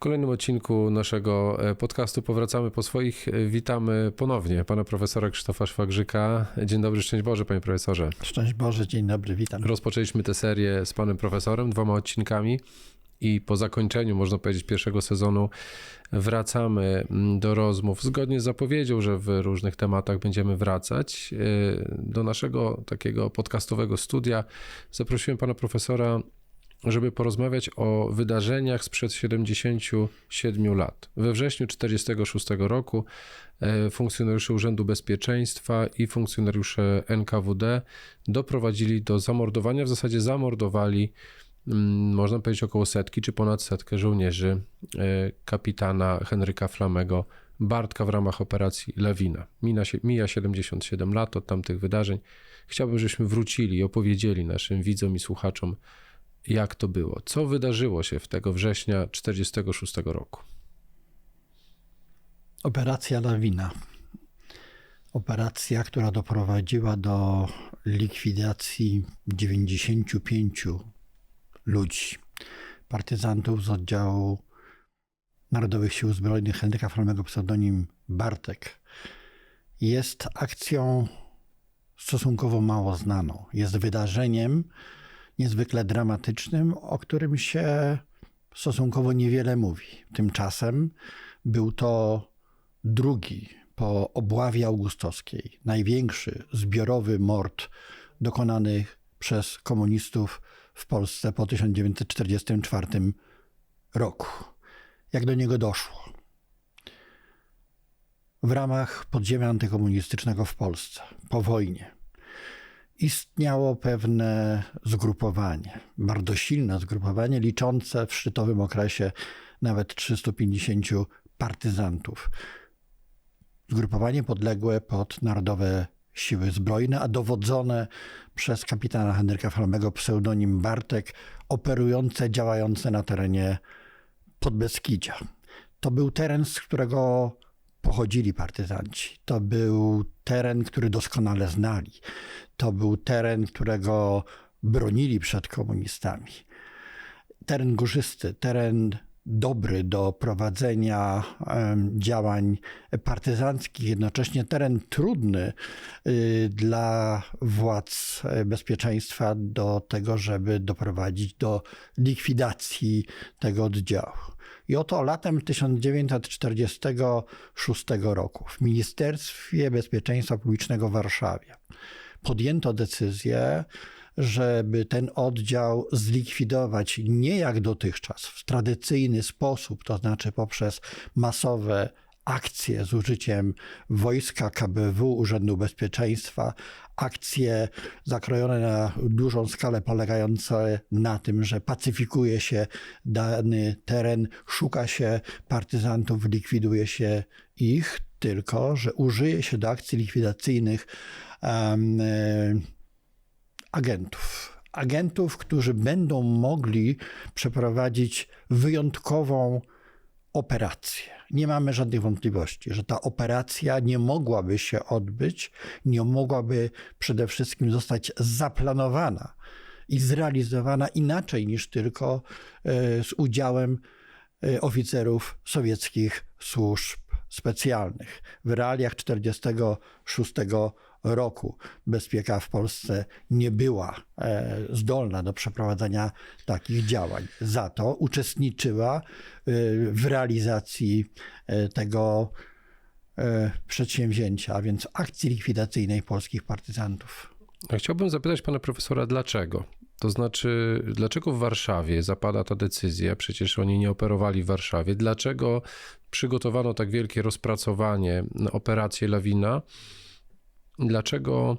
kolejnym odcinku naszego e, podcastu powracamy po swoich. E, Witamy ponownie pana profesora Krzysztofa Szwagrzyka. Dzień dobry, szczęść Boże, panie profesorze. Szczęść Boże, dzień dobry, witam. Rozpoczęliśmy tę serię z panem profesorem, dwoma odcinkami. I po zakończeniu, można powiedzieć, pierwszego sezonu wracamy mm, do rozmów zgodnie z zapowiedzią, że w różnych tematach będziemy wracać. E, Do naszego takiego podcastowego studia zaprosiłem pana profesora żeby porozmawiać o wydarzeniach sprzed 77 lat. We wrześniu 1946 roku e, funkcjonariusze Urzędu Bezpieczeństwa i funkcjonariusze NKWD doprowadzili do zamordowania, w zasadzie zamordowali, mm, można powiedzieć, około setki czy ponad setkę żołnierzy e, kapitana Henryka Flamego Bartka w ramach operacji Lawina. Mina się, mija 77 lat od tamtych wydarzeń. Chciałbym, żebyśmy wrócili i opowiedzieli naszym widzom i słuchaczom, jak to było, co wydarzyło się w tego września 1946 roku. Operacja Lawina. Operacja, która doprowadziła do likwidacji 95 ludzi, partyzantów z oddziału Narodowych Sił Zbrojnych Henryka Flamego, pseudonim Bartek. Jest akcją stosunkowo mało znaną. Jest wydarzeniem, niezwykle dramatycznym, o którym się stosunkowo niewiele mówi. Tymczasem był to drugi po obławie augustowskiej, największy zbiorowy mord dokonany przez komunistów w Polsce po 1944 roku. Jak do niego doszło? W ramach podziemia antykomunistycznego w Polsce, po wojnie, istniało pewne zgrupowanie, bardzo silne zgrupowanie, liczące w szczytowym okresie nawet 350 partyzantów. Zgrupowanie podległe pod Narodowe Siły Zbrojne, a dowodzone przez kapitana Henryka Flamego, pseudonim Bartek, operujące, działające na terenie Podbeskidzia. To był teren, z którego pochodzili partyzanci. To był teren, który doskonale znali. To był teren, którego bronili przed komunistami. Teren górzysty, teren dobry do prowadzenia działań partyzanckich, jednocześnie teren trudny y, dla władz bezpieczeństwa do tego, żeby doprowadzić do likwidacji tego oddziału. I oto latem 1946 roku w Ministerstwie Bezpieczeństwa Publicznego w Warszawie podjęto decyzję, żeby ten oddział zlikwidować nie jak dotychczas, w tradycyjny sposób, to znaczy poprzez masowe akcje z użyciem wojska KBW, Urzędu Bezpieczeństwa, akcje zakrojone na dużą skalę, polegające na tym, że pacyfikuje się dany teren, szuka się partyzantów, likwiduje się ich, tylko że użyje się do akcji likwidacyjnych agentów. Agentów, którzy będą mogli przeprowadzić wyjątkową operację. Nie mamy żadnych wątpliwości, że ta operacja nie mogłaby się odbyć, nie mogłaby przede wszystkim zostać zaplanowana i zrealizowana inaczej niż tylko e, z udziałem e, oficerów sowieckich służb specjalnych. W realiach 1946 roku bezpieka w Polsce nie była e, zdolna do przeprowadzania takich działań. Za to uczestniczyła e, w realizacji e, tego przedsięwzięcia, a więc akcji likwidacyjnej polskich partyzantów. Chciałbym zapytać pana profesora, dlaczego? To znaczy, dlaczego w Warszawie zapada ta decyzja? Przecież oni nie operowali w Warszawie. Dlaczego przygotowano tak wielkie rozpracowanie operację Lawina? Dlaczego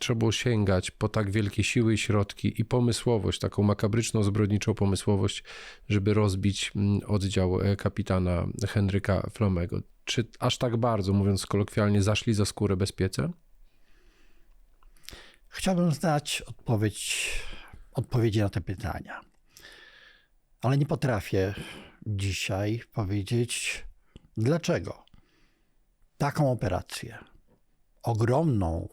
trzeba było sięgać po tak wielkie siły i środki i pomysłowość, taką makabryczną, zbrodniczą pomysłowość, żeby rozbić mm, oddział e, kapitana Henryka Flamego? Czy aż tak bardzo, mówiąc kolokwialnie, zaszli za skórę bezpiece? Chciałbym znać odpowiedź, odpowiedzi na te pytania, ale nie potrafię dzisiaj powiedzieć, dlaczego taką operację ogromną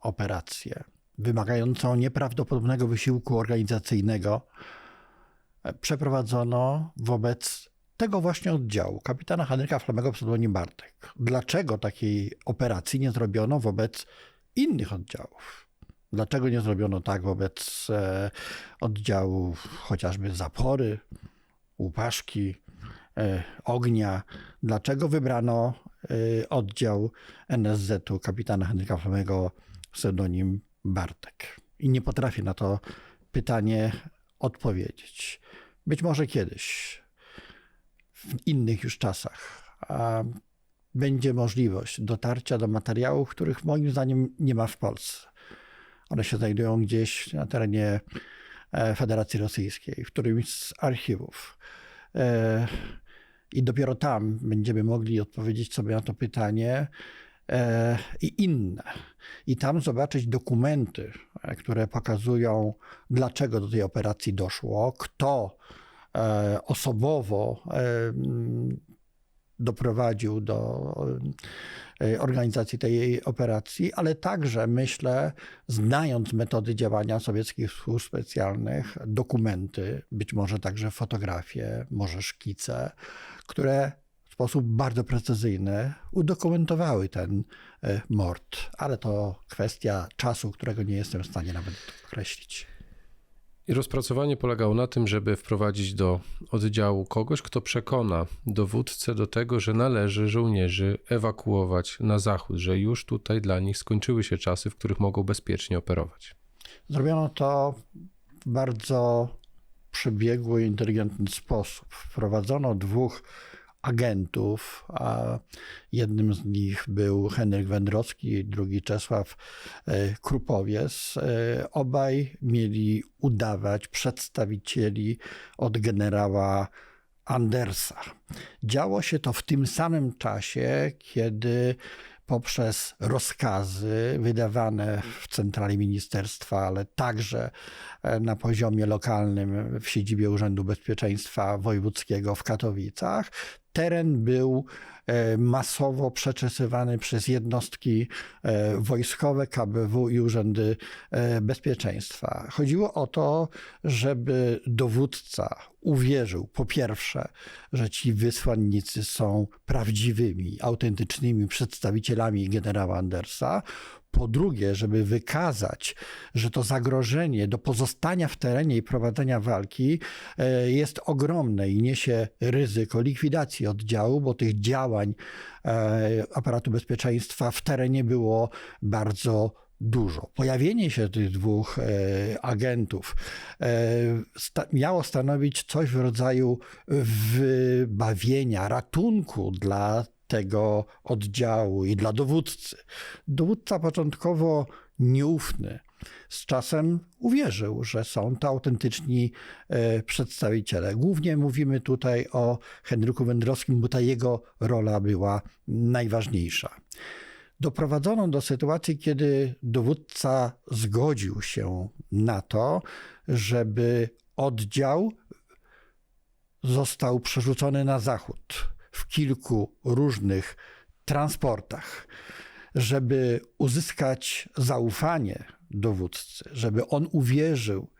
operację, wymagającą nieprawdopodobnego wysiłku organizacyjnego, przeprowadzono wobec tego właśnie oddziału, kapitana Henryka Flamego pseudonim Bartek. Dlaczego takiej operacji nie zrobiono wobec innych oddziałów? Dlaczego nie zrobiono tak wobec e, oddziałów chociażby Zapory, Łupaszki, e, Ognia? Dlaczego wybrano oddział NSZ-u kapitana Henryka Flamego pseudonim Bartek? I nie potrafię na to pytanie odpowiedzieć. Być może kiedyś, w innych już czasach, będzie możliwość dotarcia do materiałów, których moim zdaniem nie ma w Polsce. One się znajdują gdzieś na terenie e, Federacji Rosyjskiej, w którymś z archiwów. I dopiero tam będziemy mogli odpowiedzieć sobie na to pytanie e, i inne. I tam zobaczyć dokumenty, e, które pokazują, dlaczego do tej operacji doszło, kto e, osobowo doprowadził do e, organizacji tej operacji, ale także myślę, znając metody działania sowieckich służb specjalnych, dokumenty, być może także fotografie, może szkice, które w sposób bardzo precyzyjny udokumentowały ten e, mord. Ale to kwestia czasu, którego nie jestem w stanie nawet określić. I rozpracowanie polegało na tym, żeby wprowadzić do oddziału kogoś, kto przekona dowódcę do tego, że należy żołnierzy ewakuować na zachód, że już tutaj dla nich skończyły się czasy, w których mogą bezpiecznie operować. Zrobiono to w bardzo przebiegły, inteligentny sposób. Wprowadzono dwóch agentów, a jednym z nich był Henryk Wędrowski, drugi Czesław e, Krupowiec. E, Obaj mieli udawać przedstawicieli od generała Andersa. Działo się to w tym samym czasie, kiedy poprzez rozkazy wydawane w centrali ministerstwa, ale także e, na poziomie lokalnym w siedzibie Urzędu Bezpieczeństwa Wojewódzkiego w Katowicach, teren był masowo przeczesywany przez jednostki e, wojskowe, KBW i urzędy e, bezpieczeństwa. Chodziło o to, żeby dowódca uwierzył po pierwsze, że ci wysłannicy są prawdziwymi, autentycznymi przedstawicielami generała Andersa, po drugie, żeby wykazać, że to zagrożenie do pozostania w terenie i prowadzenia walki e, jest ogromne i niesie ryzyko likwidacji oddziału, bo tych działań e, aparatu bezpieczeństwa w terenie było bardzo dużo. Pojawienie się tych dwóch e, agentów miało stanowić coś w rodzaju wybawienia, ratunku dla tego oddziału i dla dowódcy. Dowódca początkowo nieufny z czasem uwierzył, że są to autentyczni e, przedstawiciele. Głównie mówimy tutaj o Henryku Wędrowskim, bo ta jego rola była najważniejsza. Doprowadzono do sytuacji, kiedy dowódca zgodził się na to, żeby oddział został przerzucony na zachód w kilku różnych transportach, żeby uzyskać zaufanie dowódcy, żeby on uwierzył,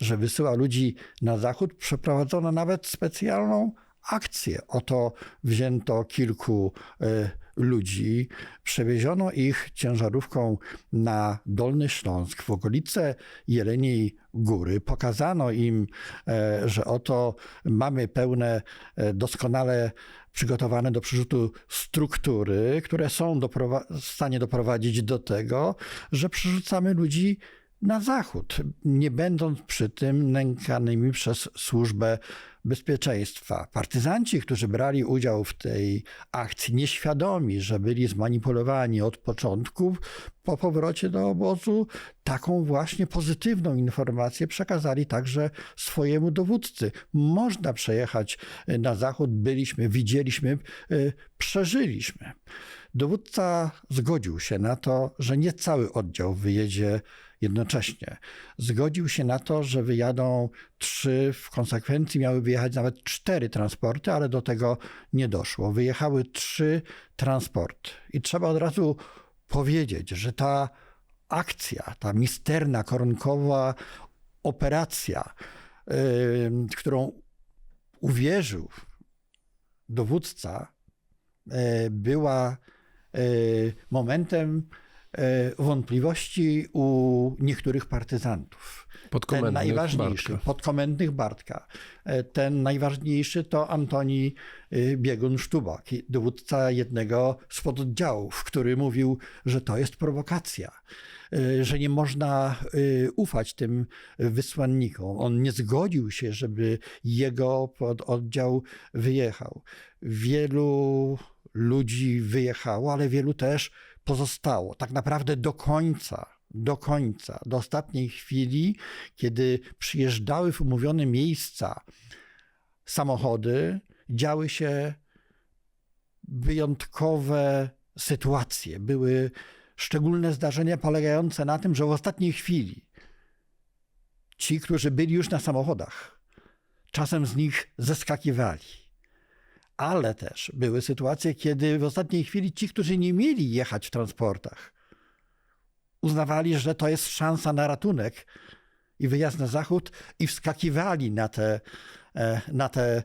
że wysyła ludzi na zachód, przeprowadzono nawet specjalną akcję. Oto wzięto kilku y, ludzi, przewieziono ich ciężarówką na Dolny Śląsk, w okolice Jeleniej Góry. Pokazano im, y, że oto mamy pełne, y, doskonale przygotowane do przerzutu struktury, które są w stanie doprowadzić do tego, że przerzucamy ludzi na zachód, nie będąc przy tym nękanymi przez służbę bezpieczeństwa. Partyzanci, którzy brali udział w tej akcji, nieświadomi, że byli zmanipulowani od początku, po powrocie do obozu taką właśnie pozytywną informację przekazali także swojemu dowódcy. Można przejechać na zachód, byliśmy, widzieliśmy, y, przeżyliśmy. Dowódca zgodził się na to, że nie cały oddział wyjedzie jednocześnie. Zgodził się na to, że wyjadą trzy, w konsekwencji miały wyjechać nawet cztery transporty, ale do tego nie doszło. Wyjechały trzy transporty. I trzeba od razu powiedzieć, że ta akcja, ta misterna, koronkowa operacja, yy, którą uwierzył dowódca e, była e, momentem wątpliwości u niektórych partyzantów. Ten najważniejszy, Bartka. podkomendnych Bartka. E, Ten najważniejszy to Antoni y, Biegun-Sztubak, dowódca jednego z pododdziałów, który mówił, że to jest prowokacja, y, że nie można ufać tym wysłannikom. On nie zgodził się, żeby jego pododdział wyjechał. Wielu ludzi wyjechało, ale wielu też pozostało. Tak naprawdę do końca do końca, do ostatniej chwili, kiedy przyjeżdżały w umówione miejsca samochody, działy się wyjątkowe sytuacje. Były szczególne zdarzenia polegające na tym, że w ostatniej chwili ci, którzy byli już na samochodach, czasem z nich zeskakiwali. Ale też były sytuacje, kiedy w ostatniej chwili ci, którzy nie mieli jechać w transportach, uznawali, że to jest szansa na ratunek i wyjazd na zachód i wskakiwali na te, e, na te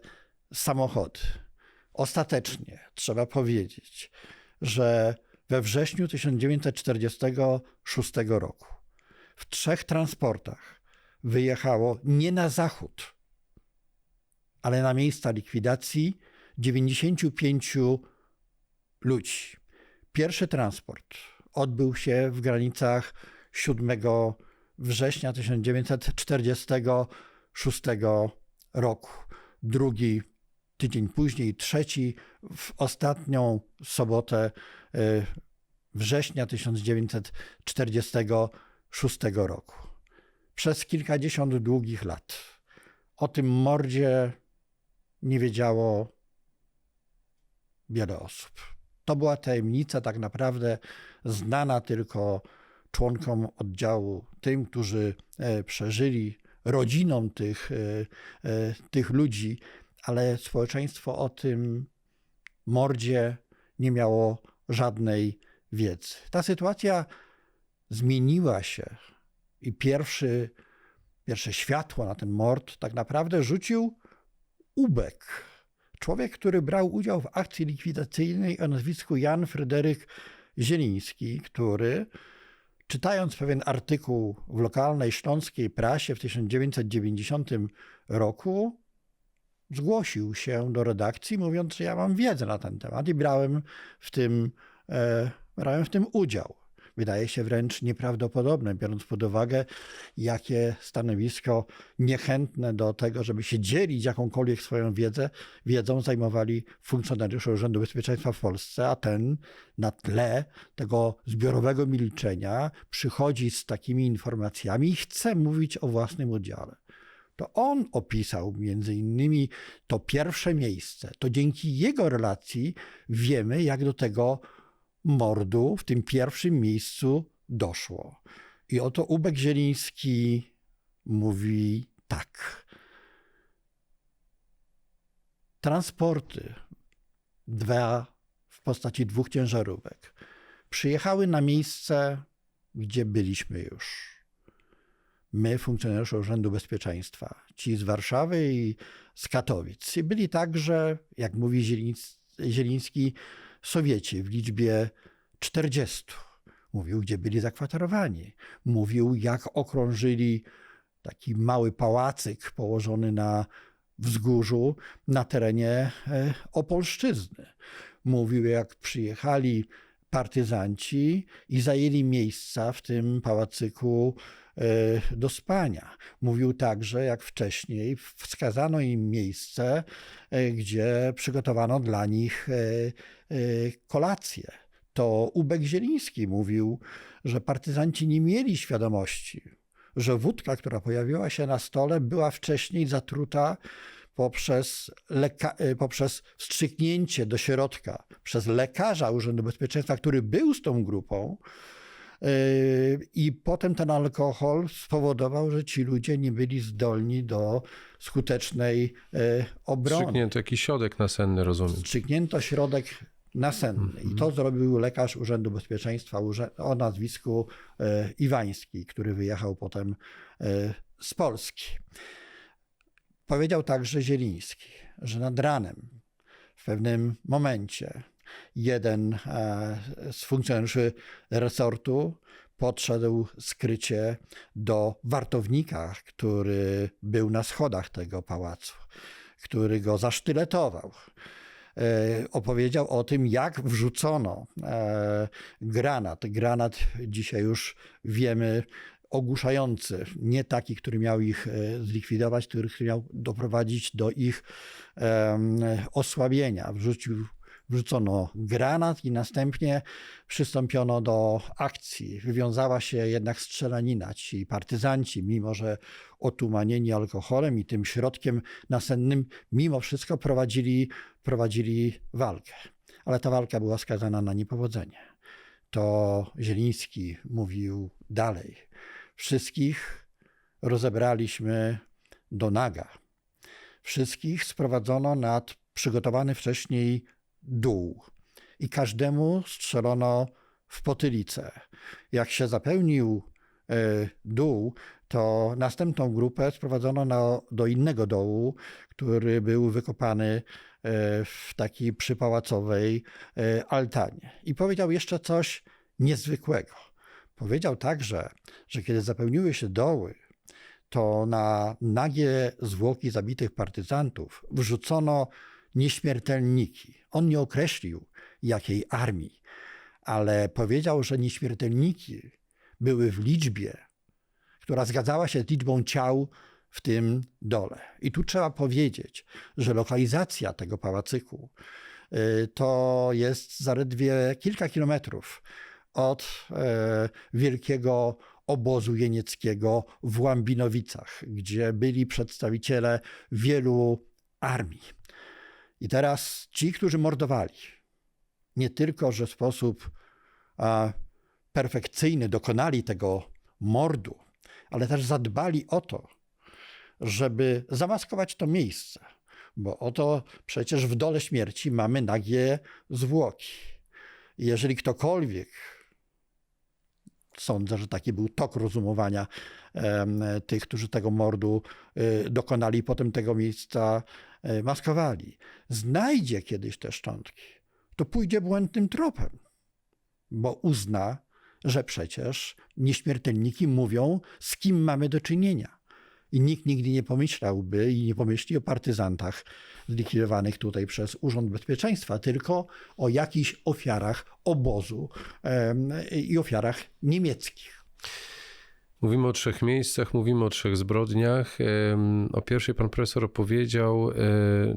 samochody. Ostatecznie trzeba powiedzieć, że we wrześniu 1946 roku w trzech transportach wyjechało nie na zachód, ale na miejsca likwidacji 95 ludzi. Pierwszy transport odbył się w granicach 7 września 1946 roku. Drugi tydzień później, trzeci w ostatnią sobotę y, września 1946 roku. Przez kilkadziesiąt długich lat o tym mordzie nie wiedziało wiele osób. To była tajemnica tak naprawdę znana tylko członkom oddziału, tym, którzy e, przeżyli, rodzinom tych, e, e, tych ludzi, ale społeczeństwo o tym mordzie nie miało żadnej wiedzy. Ta sytuacja zmieniła się i pierwszy, pierwsze światło na ten mord tak naprawdę rzucił Ubek, człowiek, który brał udział w akcji likwidacyjnej o nazwisku Jan Fryderyk Zieliński, który czytając pewien artykuł w lokalnej śląskiej prasie w 1990 roku, zgłosił się do redakcji, mówiąc, że ja mam wiedzę na ten temat i brałem w tym, e, brałem w tym udział. Wydaje się wręcz nieprawdopodobne, biorąc pod uwagę, jakie stanowisko niechętne do tego, żeby się dzielić jakąkolwiek swoją wiedzę, wiedzą zajmowali funkcjonariusze Urzędu Bezpieczeństwa w Polsce, a ten na tle tego zbiorowego milczenia przychodzi z takimi informacjami i chce mówić o własnym udziale. To on opisał między innymi to pierwsze miejsce. To dzięki jego relacji wiemy, jak do tego mordu w tym pierwszym miejscu doszło. I oto Ubek Zieliński mówi tak. Transporty, dwa w postaci dwóch ciężarówek, przyjechały na miejsce, gdzie byliśmy już. My, funkcjonariusze Urzędu Bezpieczeństwa, ci z Warszawy i z Katowic. I byli także, jak mówi Zieliński, Sowieci w liczbie 40. Mówił, gdzie byli zakwaterowani. Mówił, jak okrążyli taki mały pałacyk położony na wzgórzu na terenie Opolszczyzny. Mówił, jak przyjechali partyzanci i zajęli miejsca w tym pałacyku do spania. Mówił także, jak wcześniej wskazano im miejsce, gdzie przygotowano dla nich kolację. To Ubek Zieliński mówił, że partyzanci nie mieli świadomości, że wódka, która pojawiła się na stole, była wcześniej zatruta poprzez, leka- poprzez wstrzyknięcie do środka przez lekarza Urzędu Bezpieczeństwa, który był z tą grupą. I potem ten alkohol spowodował, że ci ludzie nie byli zdolni do skutecznej obrony. Strzyknięto jakiś środek nasenny, rozumiem. Strzyknięto środek nasenny. I to zrobił lekarz Urzędu Bezpieczeństwa o nazwisku Iwański, który wyjechał potem z Polski. Powiedział także Zieliński, że nad ranem w pewnym momencie jeden e, z funkcjonariuszy resortu podszedł skrycie do wartownika, który był na schodach tego pałacu, który go zasztyletował. E, Opowiedział o tym, jak wrzucono e, granat. Granat dzisiaj już wiemy ogłuszający, nie taki, który miał ich e, zlikwidować, który miał doprowadzić do ich osłabienia. Wrzucił wrzucono granat i następnie przystąpiono do akcji. Wywiązała się jednak strzelanina. Ci partyzanci, mimo że otumanieni alkoholem i tym środkiem nasennym, mimo wszystko prowadzili, prowadzili walkę. Ale ta walka była skazana na niepowodzenie. To Zieliński mówił dalej. Wszystkich rozebraliśmy do naga. Wszystkich sprowadzono nad przygotowany wcześniej dół i każdemu strzelono w potylicę. Jak się zapełnił e, dół, to następną grupę sprowadzono na, do innego dołu, który był wykopany e, w takiej przypałacowej e, altanie. I powiedział jeszcze coś niezwykłego. Powiedział także, że kiedy zapełniły się doły, to na nagie zwłoki zabitych partyzantów wrzucono nieśmiertelniki. On nie określił jakiej armii, ale powiedział, że nieśmiertelniki były w liczbie, która zgadzała się z liczbą ciał w tym dole. I tu trzeba powiedzieć, że lokalizacja tego pałacyku y, to jest zaledwie kilka kilometrów od e, wielkiego obozu jenieckiego w Łambinowicach, gdzie byli przedstawiciele wielu armii. I teraz ci, którzy mordowali, nie tylko, że w sposób a, perfekcyjny dokonali tego mordu, ale też zadbali o to, żeby zamaskować to miejsce, bo oto przecież w dole śmierci mamy nagie zwłoki. I jeżeli ktokolwiek, sądzę, że taki był tok rozumowania tych, którzy tego mordu y, dokonali, potem tego miejsca y, maskowali, znajdzie kiedyś te szczątki, to pójdzie błędnym tropem, bo uzna, że przecież nieśmiertelniki mówią, z kim mamy do czynienia. I nikt nigdy nie pomyślałby i nie pomyśli o partyzantach zlikwidowanych tutaj przez Urząd Bezpieczeństwa, tylko o jakichś ofiarach obozu i ofiarach niemieckich. Mówimy o trzech miejscach, mówimy o trzech zbrodniach. O pierwszej pan profesor opowiedział, e,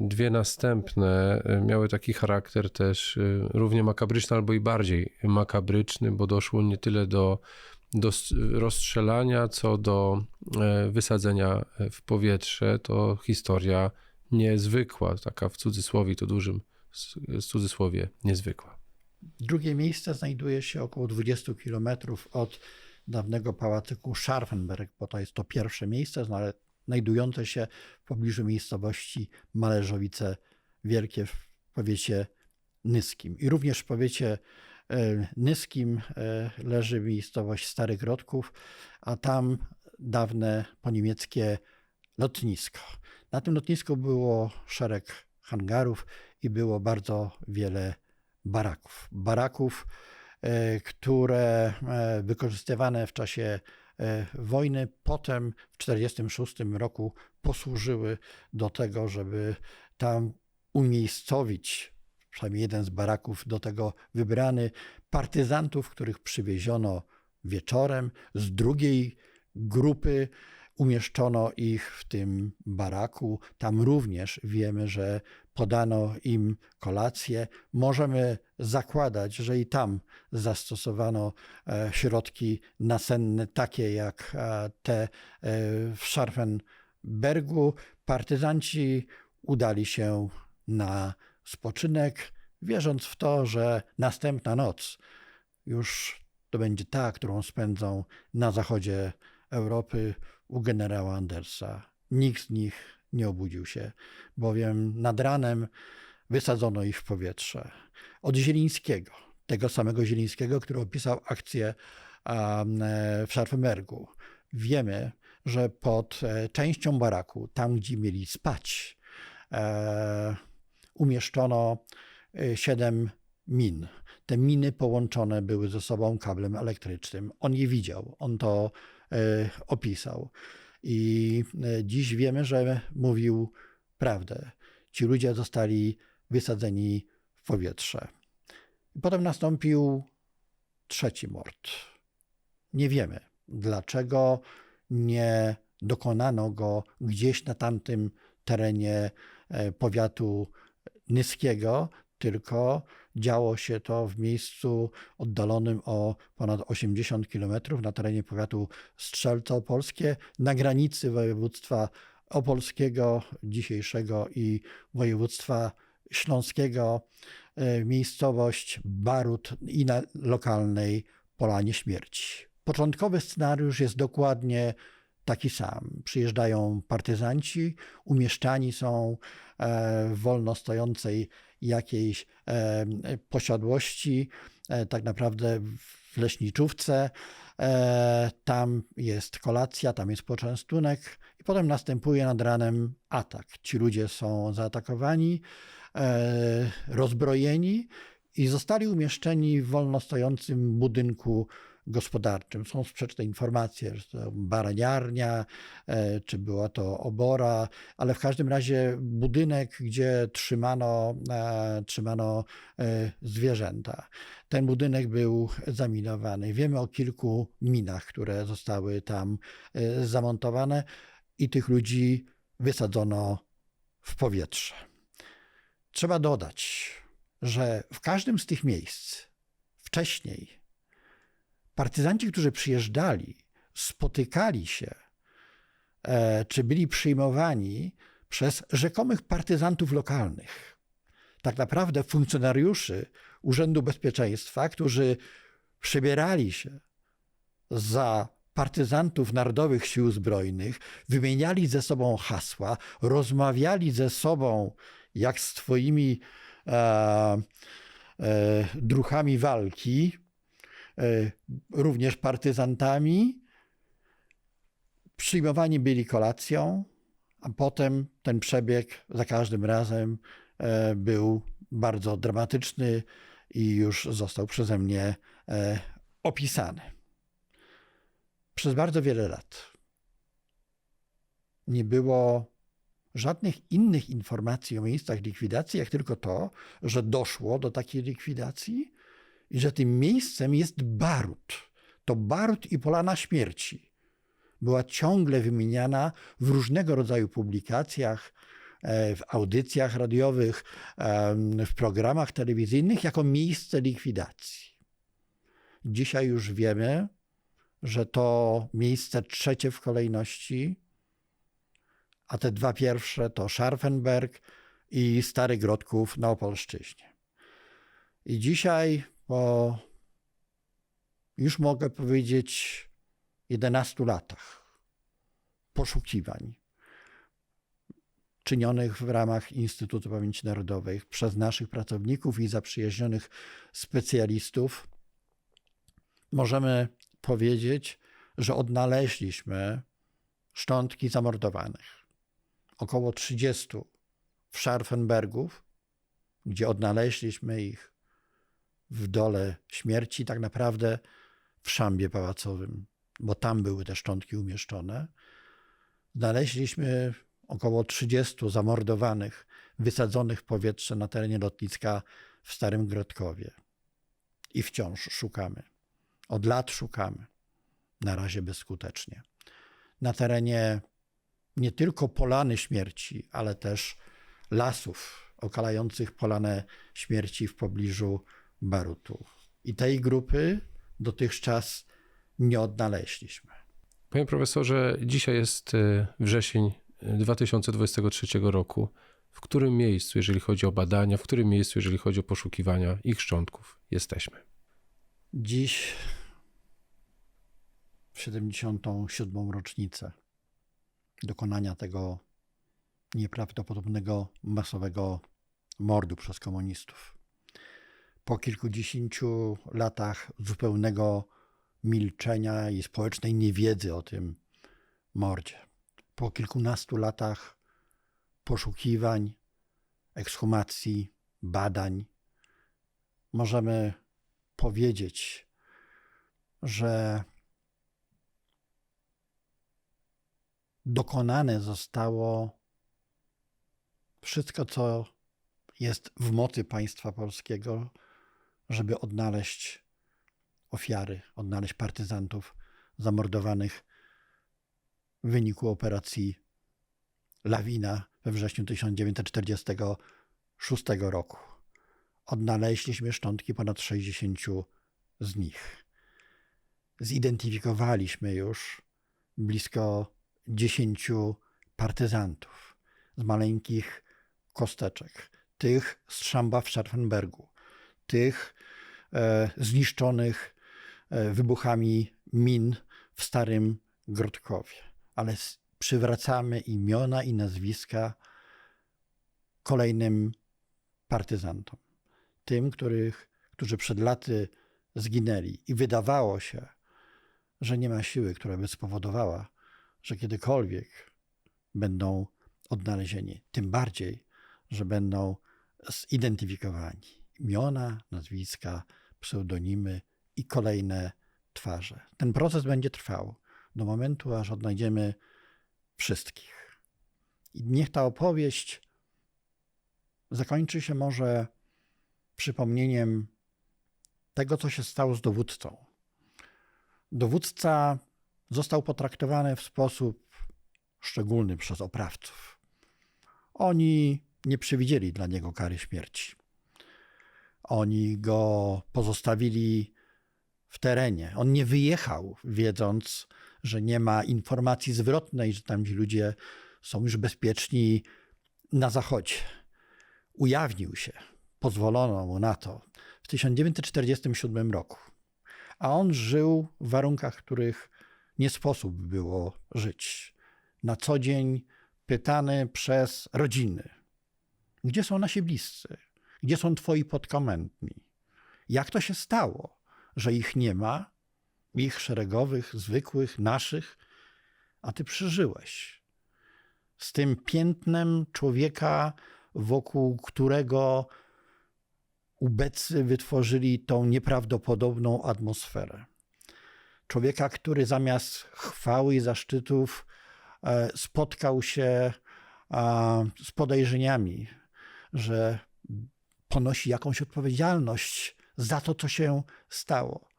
dwie następne e, miały taki charakter też e, równie makabryczny albo i bardziej makabryczny, bo doszło nie tyle do, do rozstrzelania, co do e, wysadzenia w powietrze. To historia niezwykła, taka w cudzysłowie, to dużym s- cudzysłowie niezwykła. Drugie miejsce znajduje się około 20 kilometrów od dawnego pałacyku Scharfenberg, bo to jest to pierwsze miejsce zna- znajdujące się w pobliżu miejscowości Malerzowice Wielkie w powiecie nyskim. I również w powiecie e, nyskim e, leży miejscowość Starych Rodków, a tam dawne poniemieckie lotnisko. Na tym lotnisku było szereg hangarów i było bardzo wiele baraków. Baraków, e, które e, wykorzystywane w czasie e, wojny, potem w 1946 roku posłużyły do tego, żeby tam umiejscowić przynajmniej jeden z baraków do tego wybrany partyzantów, których przywieziono wieczorem z drugiej grupy umieszczono ich w tym baraku. Tam również wiemy, że podano im kolację. Możemy zakładać, że i tam zastosowano e, środki nasenne, takie jak e, te e, w Scharfenbergu. Partyzanci udali się na spoczynek, wierząc w to, że następna noc już to będzie ta, którą spędzą na zachodzie Europy u generała Andersa. Nikt z nich nie obudził się, bowiem nad ranem wysadzono ich w powietrze. Od Zielińskiego, tego samego Zielińskiego, który opisał akcję e, w Scharfenbergu, wiemy, że pod e, częścią baraku, tam gdzie mieli spać, e, umieszczono y, siedem min. Te miny połączone były ze sobą kablem elektrycznym. On je widział, on to y, opisał. I y, dziś wiemy, że mówił prawdę. Ci ludzie zostali wysadzeni w powietrze. Potem nastąpił trzeci mord. Nie wiemy, dlaczego nie dokonano go gdzieś na tamtym terenie powiatu Nyskiego, tylko działo się to w miejscu oddalonym o ponad 80 km na terenie powiatu Strzelce Opolskie, na granicy województwa opolskiego dzisiejszego i województwa śląskiego, e, miejscowość Barut i na lokalnej Polanie Śmierci. Początkowy scenariusz jest dokładnie taki sam. Przyjeżdżają partyzanci, umieszczani są e, w wolno stojącej jakiejś e, posiadłości, e, tak naprawdę w leśniczówce. Tam jest kolacja, tam jest poczęstunek i potem następuje nad ranem atak. Ci ludzie są zaatakowani, rozbrojeni i zostali umieszczeni w wolno stojącym budynku gospodarczym. Są sprzeczne informacje, że to baraniarnia, e, czy była to obora, ale w każdym razie budynek, gdzie trzymano, e, trzymano e, zwierzęta. Ten budynek był zaminowany. Wiemy o kilku minach, które zostały tam zamontowane i tych ludzi wysadzono w powietrze. Trzeba dodać, że w każdym z tych miejsc wcześniej partyzanci, którzy przyjeżdżali, spotykali się, e, czy byli przyjmowani przez rzekomych partyzantów lokalnych. Tak naprawdę funkcjonariuszy Urzędu Bezpieczeństwa, którzy przebierali się za partyzantów Narodowych Sił Zbrojnych, wymieniali ze sobą hasła, rozmawiali ze sobą jak z twoimi e, e, druchami walki, również partyzantami. Przyjmowani byli kolacją, a potem ten przebieg za każdym razem e, był bardzo dramatyczny i już został przeze mnie e, opisany. Przez bardzo wiele lat nie było żadnych innych informacji o miejscach likwidacji, jak tylko to, że doszło do takiej likwidacji i że tym miejscem jest Barut. To Barut i Polana Śmierci. Była ciągle wymieniana w różnego rodzaju publikacjach, e, w audycjach radiowych, w programach telewizyjnych jako miejsce likwidacji. Dzisiaj już wiemy, że to miejsce trzecie w kolejności, a te dwa pierwsze to Scharfenberg i Stary Grodków na Opolszczyźnie. I dzisiaj po już mogę powiedzieć 11 latach poszukiwań czynionych w ramach Instytutu Pamięci Narodowej przez naszych pracowników i zaprzyjaźnionych specjalistów, możemy powiedzieć, że odnaleźliśmy szczątki zamordowanych. Około 30 w Scharfenbergów, gdzie odnaleźliśmy ich w dole śmierci, tak naprawdę w szambie pałacowym, bo tam były te szczątki umieszczone. Znaleźliśmy około 30 zamordowanych, wysadzonych w powietrze na terenie lotniska w Starym Grodkowie. I wciąż szukamy. Od lat szukamy. Na razie bezskutecznie. Na terenie nie tylko polany śmierci, ale też lasów okalających polanę śmierci w pobliżu Barutu. I tej grupy dotychczas nie odnaleźliśmy. Panie profesorze, dzisiaj jest e, wrzesień 2023 roku. W którym miejscu, jeżeli chodzi o badania, w którym miejscu, jeżeli chodzi o poszukiwania ich szczątków, jesteśmy? Dziś w 77. rocznicę dokonania tego nieprawdopodobnego masowego mordu przez komunistów po kilkudziesięciu latach zupełnego milczenia i społecznej niewiedzy o tym mordzie, po kilkunastu latach poszukiwań, ekshumacji, badań, możemy powiedzieć, że dokonane zostało wszystko, co jest w mocy państwa polskiego, żeby odnaleźć ofiary, odnaleźć partyzantów zamordowanych w wyniku operacji Lawina we wrześniu 1946 roku. Odnaleźliśmy szczątki ponad 60 z nich. Zidentyfikowaliśmy już blisko 10 partyzantów z maleńkich kosteczek, tych z Szamba w Scharfenbergu, tych e, zniszczonych e, wybuchami min w Starym Grodkowie. Ale przywracamy imiona i nazwiska kolejnym partyzantom. Tym, których, którzy przed laty zginęli. I wydawało się, że nie ma siły, która by spowodowała, że kiedykolwiek będą odnalezieni. Tym bardziej, że będą zidentyfikowani. Imiona, nazwiska, pseudonimy i kolejne twarze. Ten proces będzie trwał do momentu, aż odnajdziemy wszystkich. I niech ta opowieść zakończy się może przypomnieniem tego, co się stało z dowódcą. Dowódca został potraktowany w sposób szczególny przez oprawców. Oni nie przewidzieli dla niego kary śmierci. Oni go pozostawili w terenie. On nie wyjechał, wiedząc, że nie ma informacji zwrotnej, że tam ludzie są już bezpieczni na zachodzie. Ujawnił się, pozwolono mu na to w 1947 roku. A on żył w warunkach, których nie sposób było żyć. Na co dzień pytany przez rodziny: Gdzie są nasi bliscy? Gdzie są twoi podkomendni? Jak to się stało, że ich nie ma, ich szeregowych, zwykłych, naszych, a ty przeżyłeś? Z tym piętnem człowieka, wokół którego ubecy wytworzyli tą nieprawdopodobną atmosferę. Człowieka, który zamiast chwały i zaszczytów e, spotkał się z podejrzeniami, że ponosi jakąś odpowiedzialność za to, co się stało.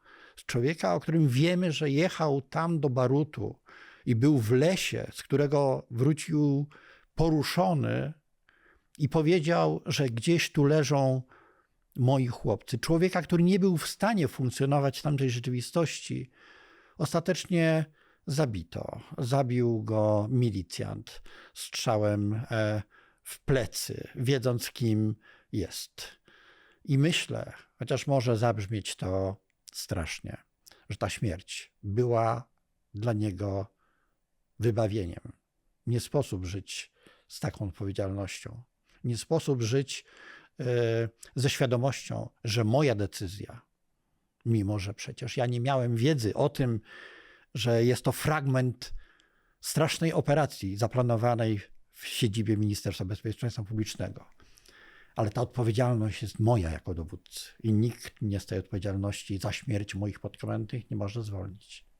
Człowieka, o którym wiemy, że jechał tam do Barutu i był w lesie, z którego wrócił poruszony i powiedział, że gdzieś tu leżą moi chłopcy. Człowieka, który nie był w stanie funkcjonować w tamtej rzeczywistości, ostatecznie zabito. Zabił go milicjant strzałem e, w plecy, wiedząc kim jest. I myślę, chociaż może zabrzmieć to strasznie, że ta śmierć była dla niego wybawieniem. Nie sposób żyć z taką odpowiedzialnością. Nie sposób żyć e, ze świadomością, że moja decyzja, mimo że przecież ja nie miałem wiedzy o tym, że jest to fragment strasznej operacji zaplanowanej w siedzibie Ministerstwa Bezpieczeństwa Publicznego. Ale ta odpowiedzialność jest moja jako dowódcy i nikt mnie z tej odpowiedzialności za śmierć moich podkomendnych nie może zwolnić.